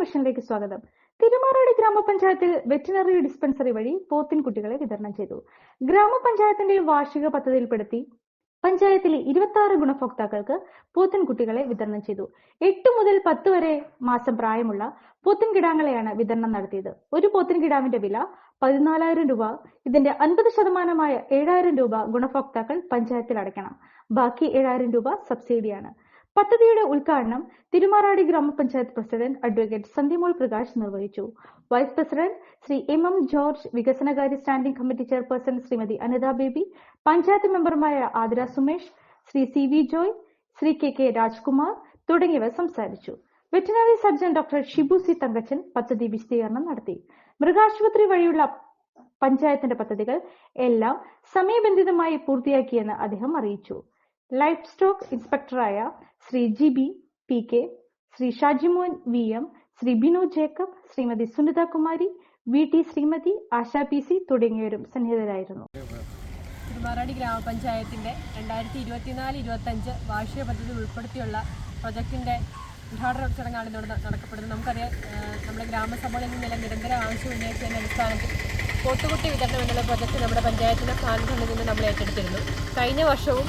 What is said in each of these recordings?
മിഷനിലേക്ക് സ്വാഗതം. തിരുമാറാടി ഗ്രാമപഞ്ചായത്തിൽ veterinary dispensary വഴി പോത്തിൻ കുട്ടികളെ വിതരണം ചെയ്തു. ഗ്രാമപഞ്ചായത്തിന്റെ വാർഷിക പദ്ധതിയിൽപ്പെടുത്തി പഞ്ചായത്തിലെ ഇരുപത്തി ആറ് ഗുണഭോക്താക്കൾക്ക് പോത്തിൻ കുട്ടികളെ വിതരണം ചെയ്തു. എട്ട് മുതൽ പത്ത് വരെ മാസം പ്രായമുള്ള പോത്തിൻ കിടാങ്ങളെയാണ് വിതരണം നടത്തിയത്. ഒരു പോത്തിൻ കിടാവിന്റെ വില പതിനാലായിരം രൂപ. ഇതിന്റെ അൻപത് ശതമാനമായ ഏഴായിരം രൂപ ഗുണഭോക്താക്കൾ പഞ്ചായത്തിൽ അടയ്ക്കണം. ബാക്കി ഏഴായിരം രൂപ സബ്സിഡിയാണ്. പദ്ധതിയുടെ ഉദ്ഘാടനം തിരുമാറാടി ഗ്രാമപഞ്ചായത്ത് പ്രസിഡന്റ് അഡ്വക്കേറ്റ് സന്ധ്യമോൾ പ്രകാശ് നിർവഹിച്ചു. Vice president Shri M M George വികസനകാര്യ standing committee chairperson Shrimati Anitha Baby panchayat മെമ്പർമാരായ Athira Sumesh Shri C V Joy Shri K K Rajkumar തുടങ്ങിയവർ സംസാരിച്ചു. Veterinary surgeon doctor Shibu C Thankachan പദ്ധതി വിശദീകരണം നടത്തി. മൃഗാശുപത്രി വഴിയുള്ള പഞ്ചായത്തിന്റെ പദ്ധതികൾ എല്ലാം സമയബന്ധിതമായി പൂർത്തിയാക്കിയെന്ന് അദ്ദേഹം അറിയിച്ചു. Life stock ഇൻസ്പെക്ടറായ Shri G B P K Shri Shajimon V M Shri Binu Jacob Shrimati Sunitha Kumari V T Shrimati Asha P C തുടങ്ങിയവരും സന്നിഹിതരായിരുന്നു. തിരുമാറാടി ഗ്രാമപഞ്ചായത്തിന്റെ രണ്ടായിരത്തി ഇരുപത്തിനാല് ഇരുപത്തഞ്ച് വാർഷിക പദ്ധതി ഉൾപ്പെടുത്തിയുള്ള പ്രൊജക്ടിന്റെ ഉദ്ഘാടന ചടങ്ങാണ് ഇതോടെ നടക്കപ്പെടുന്നത്. നമുക്കറിയാം നമ്മുടെ ഗ്രാമസഭകളിൽ നിന്നെല്ലാം നിരന്തര ആവശ്യം ഉന്നയിച്ചതിന്റെ അടിസ്ഥാനത്തിൽ പോത്തുകുട്ടി വിതരണം എന്നുള്ള പ്രൊജക്ട് നമ്മുടെ പഞ്ചായത്തിന്റെ സ്ഥാനത്ത് നിന്ന് നമ്മൾ ഏറ്റെടുത്തിരുന്നു. കഴിഞ്ഞ വർഷവും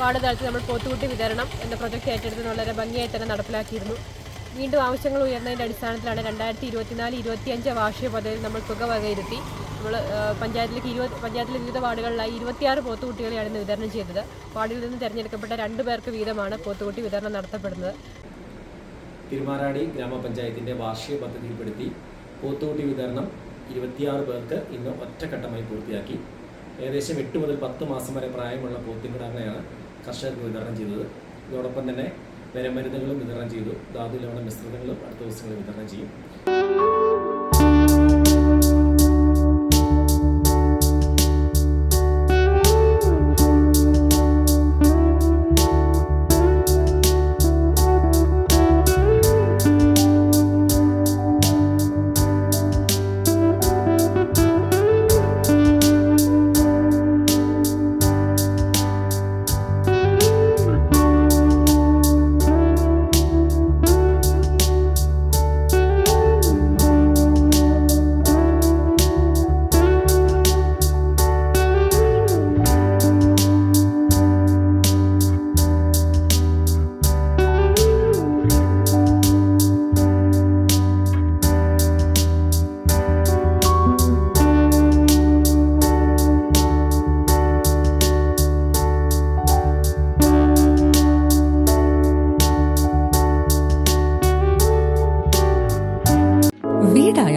വാർഡ് നമ്മൾ പോത്തുകുട്ടി വിതരണം എന്ന പ്രൊജക്റ്റ് ഏറ്റെടുത്ത് വളരെ ഭംഗിയായി തന്നെ നടപ്പിലാക്കിയിരുന്നു. വീണ്ടും ആവശ്യങ്ങൾ ഉയർന്നതിന്റെ അടിസ്ഥാനത്തിലാണ് രണ്ടായിരത്തി ഇരുപത്തിനാല് ഇരുപത്തിയഞ്ച് വാർഷിക പദ്ധതിയിൽ നമ്മൾ തുക വകയിരുത്തി. നമ്മൾ പഞ്ചായത്തിലേക്ക് ഇരുപത് പഞ്ചായത്തിലെ വിവിധ വാർഡുകളിലായി ഇരുപത്തിയാറ് പോത്തുകുട്ടികളെയാണ് ഇന്ന് വിതരണം ചെയ്തത്. വാർഡിൽ നിന്ന് തിരഞ്ഞെടുക്കപ്പെട്ട രണ്ടു പേർക്ക് വീതമാണ് പോത്തുകുട്ടി വിതരണം നടത്തപ്പെടുന്നത്. തിരുമാറാടി ഗ്രാമപഞ്ചായത്തിന്റെ വാർഷിക പദ്ധതിയിൽപ്പെടുത്തി പോത്തുകുട്ടി വിതരണം ഇരുപത്തിയാറ് പേർക്ക് ഇന്ന് ഒറ്റഘട്ടമായി പൂർത്തിയാക്കി. ഏകദേശം എട്ട് മുതൽ പത്ത് മാസം വരെ പ്രായമുള്ള പോത്തുകിടാങ്ങളെയാണ് കർഷകർക്ക് വിതരണം ചെയ്തത്. ഇതോടൊപ്പം തന്നെ വിരമരുന്നുകളും വിതരണം ചെയ്തു. ധാതു ലവണ മിശ്രിതങ്ങളും അടുത്ത ദിവസങ്ങളിൽ വിതരണം ചെയ്യും.